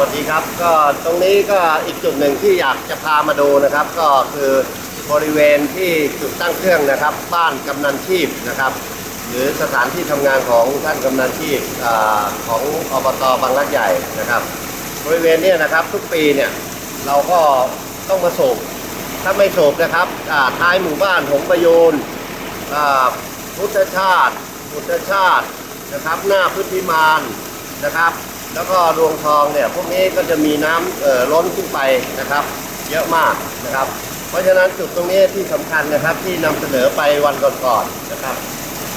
วัสดีครับก็ตรงนี้ก็อีกจุดหนึ่งที่อยากจะพามาดูนะครับ ก็คือบริเวณที่จุดตั้งเครื่องนะครับ บ้านกำนันชีพนะครับ หรือสถานที่ทำงานของท่านกำนันชีพอของอบตบางรักใหญ่นะครับ บริเวณนี้นะครับทุกปีเนี่ยเราก็ต้องมาสูบถ้าไม่สูบนะครับท้ายหมู่บ้านหงประยูนอ่าพุทธชาติพุทธชาตินะครับ หน้าพุทธิมานนะครับ แล้วก็รวงทองเนี่ยพวกนี้ก็จะมีน้ำเอ่อล้นขึ้นไปนะครับ เยอะมากนะครับ เพราะฉะนั้นจุดตรงนี้ที่สำคัญนะครับที่นำเสนอไปวันก่อนๆนะครับ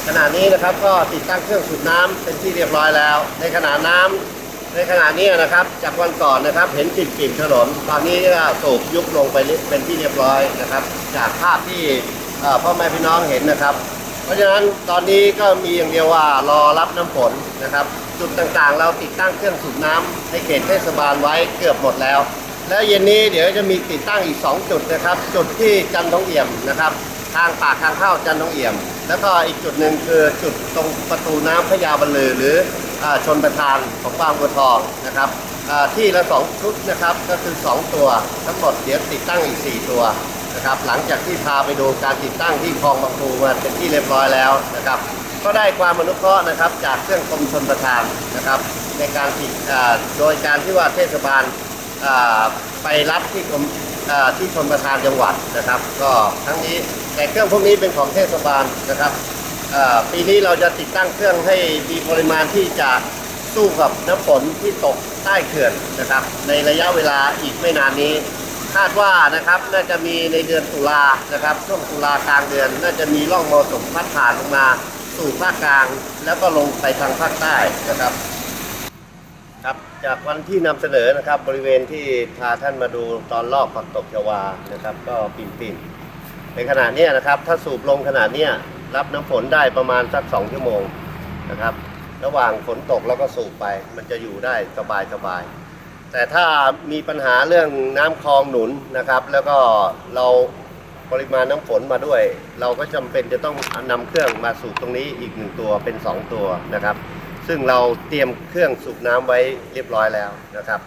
ขณะนี้นะครับก็ติดตั้งเครื่องสูบน้ำเป็นที่เรียบร้อยแล้ว ในขณะน้ำในขณะนี้นะครับจากวันก่อนนะครับเห็นปิ่มปิ่มถนนตอนนี้ก็สูบยุบลงไปเป็นที่เรียบร้อยนะครับ จากภาพที่เอ่อพ่อแม่พี่น้องเห็นนะครับ เพราะฉะนั้นตอนนี้ก็มีอย่างเดียวว่ารอรับน้ำฝนนะครับ จุดต่างๆ เราติดตั้งเครื่องสูบน้ำในเขตเทศบาลไว้เกือบหมดแล้ว แล้วเย็นนี้เดี๋ยวจะมีติดตั้งอีก 2 จุดนะครับ จุดที่จันทงเอี่ยมนะครับ ทางปากทางเข้าจันทงเอี่ยม แล้วก็อีกจุดหนึ่งคือจุดตรงประตูน้ำพญาบรรลือหรืออชนประทานของบางบัวทองนะครับที่ละสองชุดนะครับ ก็คือ 2 ตัว ทั้งหมดเดี๋ยวติดตั้งอีก 4 ตัว นะครับหลังจากที่พาไปดูการติดตั้งที่คลองบางปูมาเป็นที่เรียบร้อยแล้วนะครับ ก็ได้ความอนุเคราะห์นะครับจากเครื่องกรมชนประทานนะครับ ในการติดโดยการที่ว่าเทศบาลไปรับที่กรมที่ชนประทานจังหวัดนะครับ ก็ทั้งนี้แต่เครื่องพวกนี้เป็นของเทศบาลนะครับปีนี้เราจะติดตั้งเครื่องให้มีปริมาณที่จะสู้กับน้ำฝนที่ตกใต้เขื่อนนะครับ ในระยะเวลาอีกไม่นานนี้ คาดว่านะครับน่าจะมีในเดือนตุลานะครับช่วงตุลากลางเดือน น่าจะมีร่องมรสุมพัดผ่านลงมาสู่ภาคกลาง แล้วก็ลงไปทางภาคใต้นะครับครับจากวันที่นำเสนอนะครับบริเวณที่พาท่านมาดูตอนลอกผักตบชวานะครับ ก็ปิ่มปิ่มๆในขณะนี้นะครับ ถ้าสูบลงขนาดนี้รับน้ำฝนได้ประมาณสักสองชั่วโมงนะครับ ระหว่างฝนตกแล้วก็สูบไปมันจะอยู่ได้สบายสบายๆ แต่ถ้ามีปัญหาเรื่องน้ำคลองหนุนนะครับ แล้วก็เราปริมาณน้ำฝนมาด้วย เราก็จำเป็นจะต้องนำเครื่องมาสูบตรงนี้อีกหนึ่งตัวเป็นสองตัวนะครับ ซึ่งเราเตรียมเครื่องสูบน้ำไว้เรียบร้อยแล้วนะครับ